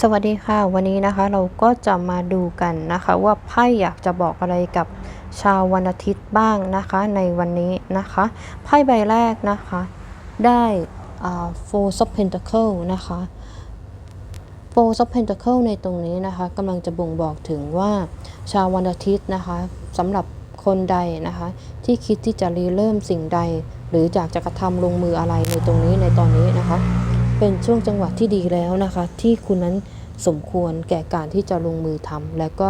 สวัสดีค่ะ วันนี้นะคะเราก็จะมาดูกันนะคะ ว่าไพ่อยากจะบอกอะไรกับชาววันอาทิตย์บ้างนะคะ ในวันนี้นะคะไพ่ใบแรกนะคะ ได้อ่า Four of Pentacle นะคะ Four of Pentacle ในตรงนี้นะคะกำลังจะบ่งบอกถึงว่าชาววันอาทิตย์นะคะสำหรับคนใดนะคะ ที่คิดที่จะรีเริ่มสิ่งใด หรืออยากจะกระทำลงมืออะไรในตรงนี้ในตอนนี้นะคะ เป็นช่วงจังหวะที่ดีแล้วนะคะ ที่คุณนั้นสมควรแก่การที่จะลงมือทำและก็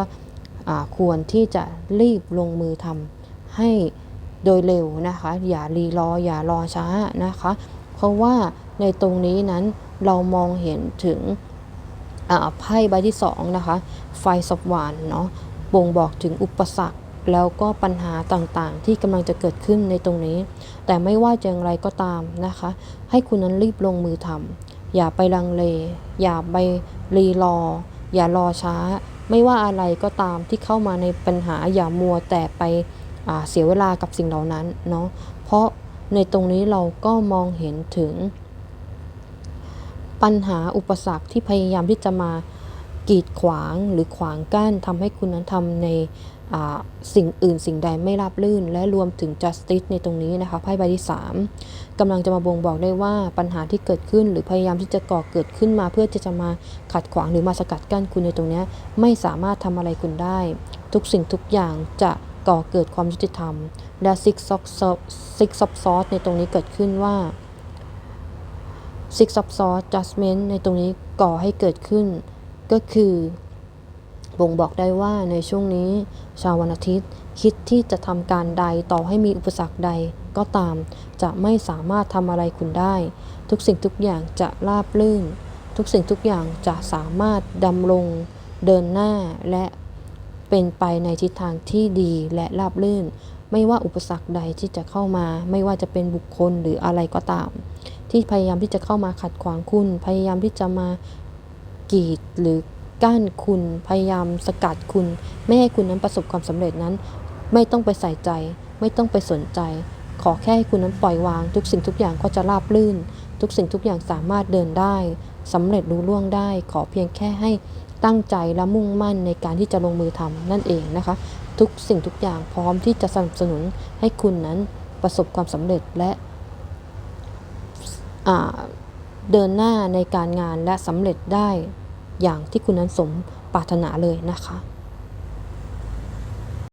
ควรที่จะรีบลงมือทำให้โดยเร็วนะคะ อย่ารีรออย่ารอช้านะคะ เพราะว่าในตรงนี้นั้นเรามองเห็นถึงไพ่ใบที่สองนะคะ ไฟสวรรค์เนาะบ่งบอกถึงอุปสรรคแล้วก็ปัญหาต่างๆ ที่กำลังจะเกิดขึ้นในตรงนี้ แต่ไม่ว่าจะอย่างไรก็ตามนะคะ ให้คุณนั้นรีบลงมือทำ อย่าไปลังเล อย่าไปรีรอ อย่ารอช้า ไม่ว่าอะไรก็ตามที่เข้ามาในปัญหาอย่ามัวแต่ไปเสียเวลากับสิ่งเหล่านั้นเนาะเพราะในตรงนี้เราก็มองเห็นถึง ปัญหาอุปสรรคที่พยายามที่จะมา กีดขวางหรือขวางกั้นทำให้คุณนั้นทำในสิ่งอื่นสิ่งใดไม่ราบรื่น และรวมถึง justice ในตรงนี้นะคะไพ่ใบที่ 3กำลังจะมาบ่งบอกได้ว่าปัญหาที่เกิดขึ้น หรือพยายามที่จะก่อเกิดขึ้นมา เพื่อที่จะมาขัดขวางหรือมาสกัดกั้นคุณในตรงนี้ไม่สามารถทำอะไรคุณได้ ทุกสิ่งทุกอย่างจะก่อเกิดความยุติธรรม และ six of Swords- six of swords ในตรงนี้เกิดขึ้นว่า Six of Swords Judgment ในตรงนี้ก่อให้เกิดขึ้น ก็คือ บ่งบอกได้ว่าในช่วงนี้ ชาววันอาทิตย์ คิดที่จะทำการใดต่อให้มีอุปสรรคใดก็ตาม จะไม่สามารถทำอะไรคุณได้ ทุกสิ่งทุกอย่างจะราบลื่น ทุกสิ่งทุกอย่างจะสามารถดำรงเดินหน้าและเป็นไปในทิศทางที่ดีและราบลื่น ไม่ว่าอุปสรรคใดที่จะเข้ามา ไม่ว่าจะเป็นบุคคลหรืออะไรก็ตาม ที่พยายามที่จะเข้ามาขัดขวางคุณ พยายามที่จะมา กีดหรือกั้นคุณพยายามสกัดคุณ ไม่ให้คุณนั้นประสบความสำเร็จนั้น ไม่ต้องไปใส่ใจ ไม่ต้องไปสนใจ ขอแค่ให้คุณนั้นปล่อยวาง ทุกสิ่งทุกอย่างก็จะราบรื่น ทุกสิ่งทุกอย่างสามารถเดินได้สำเร็จรู้ล่วงได้ ขอเพียงแค่ให้ตั้งใจและมุ่งมั่นในการที่จะลงมือทำนั่นเองนะคะ ทุกสิ่งทุกอย่างพร้อมที่จะสนับสนุนให้คุณนั้นประสบความสำเร็จและเดินหน้าในการงานและสำเร็จได้ อย่างที่คุณนั้นสมปรารถนาเลยนะคะ